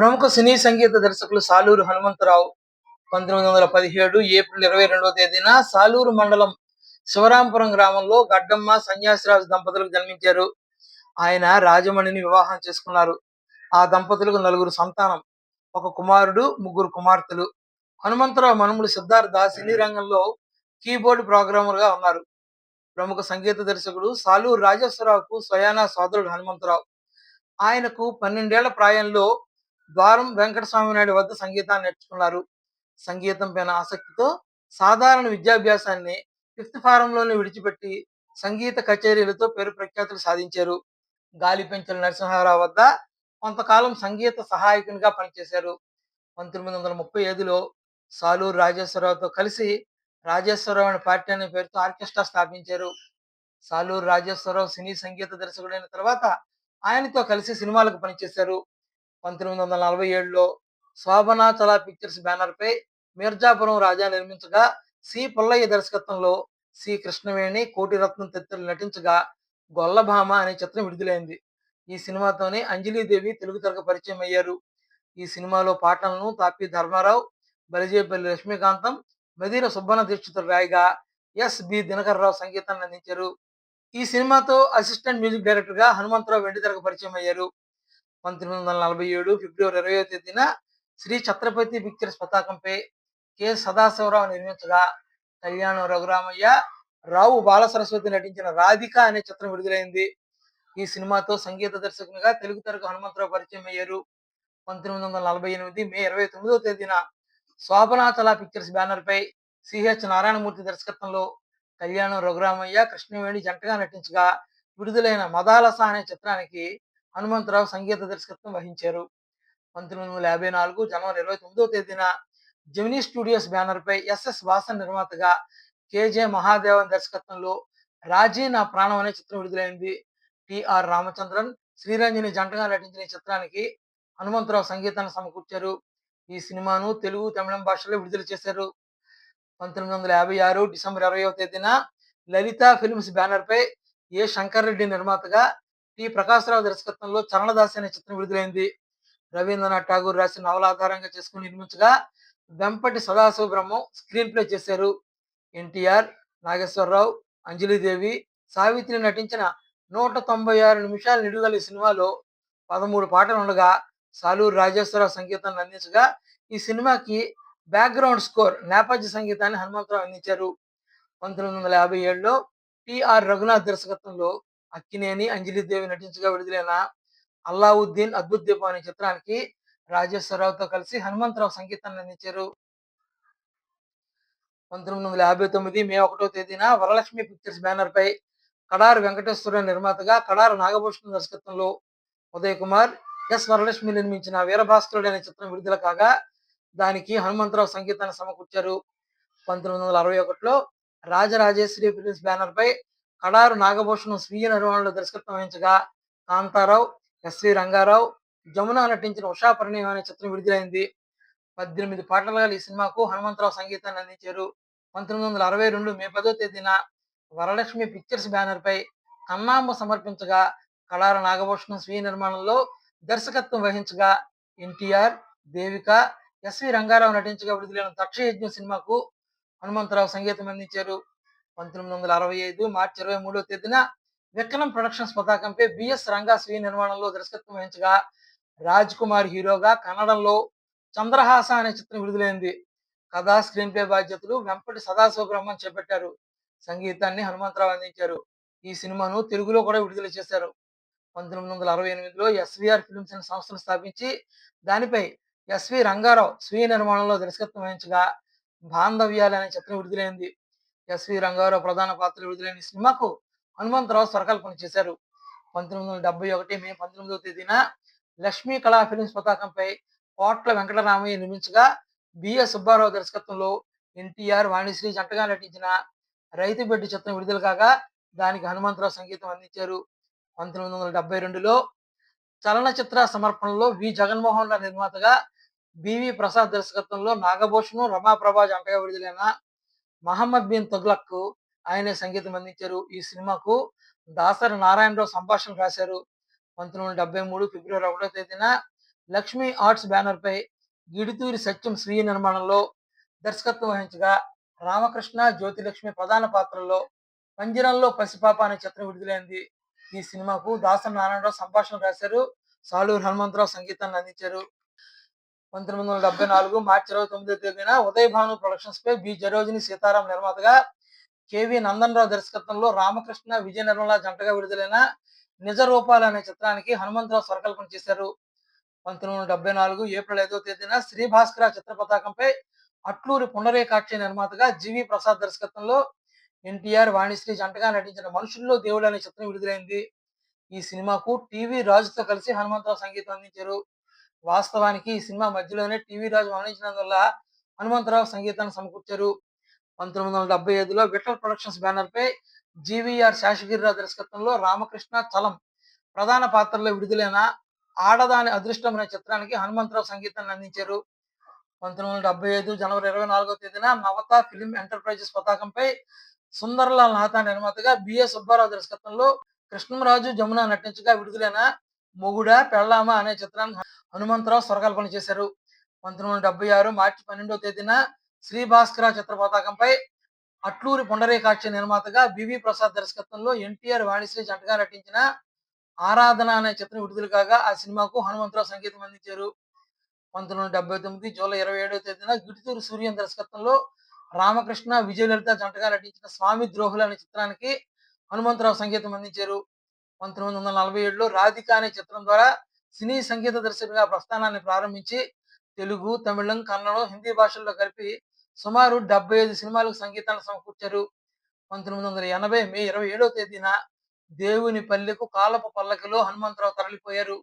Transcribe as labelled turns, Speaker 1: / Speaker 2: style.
Speaker 1: ప్రముఖ సినీ సంగీత దర్శకులు సాలూరు హనుమంతరావు పంతొమ్మిది వందల పదిహేడు ఏప్రిల్ ఇరవై రెండవ తేదీన సాలూరు మండలం శివరాంపురం గ్రామంలో గడ్డమ్మ సన్యాసిరాజు దంపతులకు జన్మించారు. ఆయన రాజమణిని వివాహం చేసుకున్నారు. ఆ దంపతులకు నలుగురు సంతానం ఒక కుమారుడు ముగ్గురు కుమార్తెలు. హనుమంతరావు మనుముడు సిద్ధార్థ సినీ రంగంలో కీబోర్డ్ ప్రోగ్రామర్గా ఉన్నారు. ప్రముఖ సంగీత దర్శకుడు సాలూరు రాజేశ్వరరావుకు స్వయానా సోదరుడు హనుమంతరావు. ఆయనకు పన్నెండేళ్ళ ప్రాయంలో ద్వారం వెంకటస్వామి నాయుడు వద్ద సంగీతాన్ని నేర్చుకున్నారు. సంగీతం పైన ఆసక్తితో సాధారణ విద్యాభ్యాసాన్ని ఫిఫ్త్ ఫారంలోనే విడిచిపెట్టి సంగీత కచేరీలతో పేరు ప్రఖ్యాతులు సాధించారు. గాలిపెంచల నరసింహారావు వద్ద కొంతకాలం సంగీత సహాయకునిగా పనిచేశారు. పంతొమ్మిది వందల ముప్పై ఐదులో సాలూరు రాజేశ్వరరావుతో కలిసి రాజేశ్వరరావు అనే పార్టీ అనే పేరుతో ఆర్కెస్ట్రా స్థాపించారు. సాలూరు రాజేశ్వరరావు సినీ సంగీత దర్శకుడైన తర్వాత ఆయనతో కలిసి సినిమాలకు పనిచేశారు. పంతొమ్మిది వందల నలభై ఏడులో శోభనాచల పిక్చర్స్ బ్యానర్ పై మీర్జాపురం రాజా నిర్మించగా సి. పుల్లయ్య దర్శకత్వంలో సి. కృష్ణవేణి కోటిరత్నం తదితరులు నటించగా గొల్లభామ అనే చిత్రం విడుదలైంది. ఈ సినిమాతోనే అంజలీదేవి తెలుగు తెరకు పరిచయం అయ్యారు. ఈ సినిమాలో పాటలను తాపి ధర్మారావు బలిజేపల్లి లక్ష్మీకాంతం మదీర సుబ్బన దీక్షితులు రాయిగా ఎస్. బి. దినకర్రావు సంగీతాన్ని అందించారు. ఈ సినిమాతో అసిస్టెంట్ మ్యూజిక్ డైరెక్టర్గా హనుమంతరావు వెండితెరకు పరిచయం అయ్యారు. పంతొమ్మిది వందల నలభై ఏడు ఫిబ్రవరి ఇరవై తేదీన శ్రీ ఛత్రపతి పిక్చర్స్ పతాకంపై కె. సదాశివరావు నిర్మించగా కళ్యాణం రఘురామయ్య రావు బాలసరస్వతి నటించిన రాధిక అనే చిత్రం విడుదలైంది. ఈ సినిమాతో సంగీత దర్శకునిగా తెలుగు తెరకు హనుమంతరావు పరిచయం అయ్యారు. పంతొమ్మిది వందల నలభై ఎనిమిది మే ఇరవై తొమ్మిదవ తేదీన శోభనాచల పిక్చర్స్ బ్యానర్ పై సిహెచ్ నారాయణమూర్తి దర్శకత్వంలో కళ్యాణం రఘురామయ్య కృష్ణవేణి జంటగా నటించగా విడుదలైన మదాలస అనే చిత్రానికి హనుమంతరావు సంగీత దర్శకత్వం వహించారు. పంతొమ్మిది వందల యాభై నాలుగు జనవరి ఇరవై తొమ్మిదవ తేదీన జమినీ స్టూడియోస్ బ్యానర్ పై ఎస్ఎస్ వాసన్ నిర్మాతగా కేజే మహాదేవన్ దర్శకత్వంలో రాజీ నా ప్రాణం అనే చిత్రం విడుదలైంది. టిఆర్ రామచంద్రన్ శ్రీరంజని జంటగా నటించిన ఈ చిత్రానికి హనుమంతరావు సంగీతాన్ని సమకూర్చారు. ఈ సినిమాను తెలుగు తమిళం భాషలో విడుదల చేశారు. పంతొమ్మిది వందల యాభై ఆరు డిసెంబర్ ఇరవయో తేదీన లలిత ఫిల్మ్స్ బ్యానర్ పై ఏ. శంకర్ రెడ్డి నిర్మాతగా టి ప్రకాశ్రావు దర్శకత్వంలో చరణదాసి అనే చిత్రం విడుదలైంది. రవీంద్రనాథ్ ఠాగూర్ రాసిన నవల ఆధారంగా చేసుకుని నిర్మించగా వెంపటి సదాశివ బ్రహ్మం స్క్రీన్ ప్లే చేశారు. ఎన్టీఆర్ నాగేశ్వరరావు అంజలిదేవి సావిత్రి నటించిన నూట తొంభై ఆరు నిమిషాల నిడుదల ఈ సినిమాలో పదమూడు పాటలు ఉండగా సాలూరు రాజేశ్వరరావు సంగీతాన్ని అందించగా ఈ సినిమాకి బ్యాక్గ్రౌండ్ స్కోర్ నేపథ్య సంగీతాన్ని హనుమంతరావు అందించారు. పంతొమ్మిది వందల యాభై ఏడులో టిఆర్ రఘునాథ్ దర్శకత్వంలో అక్కినేని అంజలిదేవి నటించగా విడుదలైన అల్లావుద్దీన్ అద్భుత దీపం అనే చిత్రానికి రాజేశ్వరరావుతో కలిసి హనుమంతరావు సంగీతాన్ని అందించారు. పంతొమ్మిది వందల యాభై తొమ్మిది మే ఒకటో తేదీన వరలక్ష్మి పిక్చర్స్ బ్యానర్ పై కడారు వెంకటేశ్వర నిర్మాతగా కడారు నాగభూషణం దర్శకత్వంలో ఉదయ్ కుమార్ ఎస్ వరలక్ష్మి నిర్మించిన వీరభాస్కరుడు అనే చిత్రం విడుదల కాగా దానికి హనుమంతరావు సంగీతాన్ని సమకూర్చారు. పంతొమ్మిది వందల అరవై ఒకటిలో రాజరాజేశ్వరి ఫిలిమ్స్ బ్యానర్ పై కడారు నాగభూషణం స్వీయ నిర్వహణలో దర్శకత్వం వహించగా కాంతారావు ఎస్వి రంగారావు జమున నటించిన ఉషా పరిణయం అనే చిత్రం విడుదలైంది. పద్దెనిమిది పాటల గల ఈ సినిమాకు హనుమంతరావు సంగీతాన్ని అందించారు. పంతొమ్మిది వందల అరవై రెండు మే పదో తేదీన వరలక్ష్మి పిక్చర్స్ బ్యానర్ పై కన్నాంబ సమర్పించగా కళార నాగభూషణం స్వీయ నిర్మాణంలో దర్శకత్వం వహించగా ఎన్టీఆర్ దేవిక ఎస్వి రంగారావు నటించగా విడుదలైన దక్షయజ్ఞం సినిమాకు హనుమంతరావు సంగీతం అందించారు. పంతొమ్మిది వందల అరవై ఐదు మార్చి ఇరవై మూడో తేదీన విక్రమ్ ప్రొడక్షన్స్ పతాకంపై బిఎస్ రంగా స్వీయ నిర్మాణంలో దర్శకత్వం వహించగా రాజ్ కుమార్ హీరోగా కన్నడంలో చంద్రహాస అనే చిత్రం విడుదలైంది. కథా స్క్రీన్ ప్లే బాధ్యతలు వెంపటి సదాశివ బ్రహ్మం చేపట్టారు. సంగీతాన్ని హనుమంతరావు అందించారు. ఈ సినిమాను తెలుగులో కూడా విడుదల చేశారు. పంతొమ్మిది వందల అరవై ఎనిమిదిలో ఎస్విఆర్ ఫిల్మ్స్ అనే సంస్థను స్థాపించి దానిపై ఎస్వి రంగారావు స్వీయ నిర్మాణంలో దర్శకత్వం వహించగా బాంధవ్యాలు అనే చిత్రం విడుదలైంది. ఎస్వి రంగారావు ప్రధాన పాత్ర విడుదలైన సినిమాకు హనుమంతరావు స్వరకల్పన చేశారు. పంతొమ్మిది వందల డెబ్బై ఒకటి మే పంతొమ్మిదవ తేదీన లక్ష్మీ కళా ఫిల్మ్స్ పతాకంపై కోట్ల వెంకటరామయ్య నిర్మించగా బిఎస్ సుబ్బారావు దర్శకత్వంలో ఎన్టీఆర్ వాణిశ్రీ జంటగా నటించిన రైతు బిడ్డ చిత్రం విడుదల కాగా దానికి హనుమంతరావు సంగీతం అందించారు. పంతొమ్మిది వందల డెబ్బై రెండులో చలనచిత్ర సమర్పణలో వి. జగన్మోహన్ రావు నిర్మాతగా బివి ప్రసాద్ దర్శకత్వంలో నాగభూషణం రమాప్రభా జంటగా విడుదలైన మహమ్మద్ బిన్ తుగ్లక్ ఆయనే సంగీతం అందించారు. ఈ సినిమాకు దాసరి నారాయణరావు సంభాషణ రాశారు. పంతొమ్మిది వందల డెబ్బై మూడు ఫిబ్రవరి ఒకటో తేదీన లక్ష్మీ ఆర్ట్స్ బ్యానర్ పై గిడుతూరి సత్యం స్వీయ నిర్మాణంలో దర్శకత్వం వహించగా రామకృష్ణ జ్యోతిలక్ష్మి ప్రధాన పాత్రల్లో పంజరంలో పసిపాప అనే చిత్రం విడుదలైంది. ఈ సినిమాకు దాసరి నారాయణరావు సంభాషణ రాశారు. సాలూరు హనుమంతరావు సంగీతాన్ని అందించారు. పంతొమ్మిది వందల డెబ్బై నాలుగు మార్చి ఇరవై తొమ్మిదో తేదీన ఉదయ భాను ప్రొడక్షన్స్ పై బి జరోజిని సీతారాం నిర్మాతగా కెవి నందన్ రావు దర్శకత్వంలో రామకృష్ణ విజయ నిర్మల జంటగా విడుదలైన నిజ రూపాలు అనే చిత్రానికి హనుమంతరావు స్వరకల్పన చేశారు. పంతొమ్మిది వందల డెబ్బై నాలుగు ఏప్రిల్ ఐదో తేదీన శ్రీ భాస్కర చిత్ర పతాకంపై అట్లూరి పునరేకాక్ష నిర్మాతగా జీవి ప్రసాద్ దర్శకత్వంలో ఎన్టీఆర్ వాణిశ్రీ జంటగా నటించిన మనుషుల్లో దేవుడు అనే చిత్రం విడుదలైంది. ఈ సినిమాకు టీవీ రాజుతో కలిసి హనుమంతరావు సంగీతం అందించారు. వాస్తవానికి ఈ సినిమా మధ్యలోనే టీవీ రాజు మరణించినందువల్ల హనుమంతరావు సంగీతాన్ని సమకూర్చారు. పంతొమ్మిది వందల డెబ్బై ఐదులో విఠల్ ప్రొడక్షన్స్ బ్యానర్ పై జీవీఆర్ శేషగిరిరావు దర్శకత్వంలో రామకృష్ణ చలం ప్రధాన పాత్రలో విడుదలైన ఆడదాని అదృష్టం అనే చిత్రానికి హనుమంతరావు సంగీతాన్ని అందించారు. పంతొమ్మిది వందల డెబ్బై ఐదు జనవరి ఇరవై నాలుగో తేదీన నవత ఫిలిం ఎంటర్ప్రైజెస్ పతాకంపై సుందర్లాల్ నాథా నిర్మాతగా బిఎస్ సుబ్బారావు దర్శకత్వంలో కృష్ణరాజు జమున నటించగా విడుదలైన మొగుడా పెళ్ళామా అనే చిత్రాన్ని హనుమంతరావు స్వరకల్పన చేశారు. పంతొమ్మిది వందల డెబ్బై ఆరు మార్చి పన్నెండవ తేదీన శ్రీ భాస్కర చిత్ర పతాకంపై అట్లూరి పుండరీకాక్ష నిర్మాతగా బివి ప్రసాద్ దర్శకత్వంలో ఎన్టీఆర్ వాణిశ్రీ జంటగా నటించిన ఆరాధన అనే చిత్రం విడుదల కాగా ఆ సినిమాకు హనుమంతరావు సంగీతం అందించారు. పంతొమ్మిది వందల డెబ్బై తొమ్మిది జూలై ఇరవై ఏడవ తేదీన గిడుతూరు సూర్యం దర్శకత్వంలో రామకృష్ణ విజయలలిత జంటగా నటించిన స్వామి ద్రోహులు అనే చిత్రానికి హనుమంతరావు సంగీతం అందించారు. పంతొమ్మిది వందల నలభై ఏడులో రాధిక అనే చిత్రం ద్వారా సినీ సంగీత దర్శకుడిగా ప్రస్థానాన్ని ప్రారంభించి తెలుగు తమిళం కన్నడం హిందీ భాషల్లో కలిపి సుమారు డెబ్బై ఐదు సినిమాలకు సంగీతాన్ని సమకూర్చారు. పంతొమ్మిది వందల ఎనభై మే ఇరవై ఏడవ తేదీన దేవుని పల్లెకు కాలపు పల్లకిలో హనుమంతరావు తరలిపోయారు.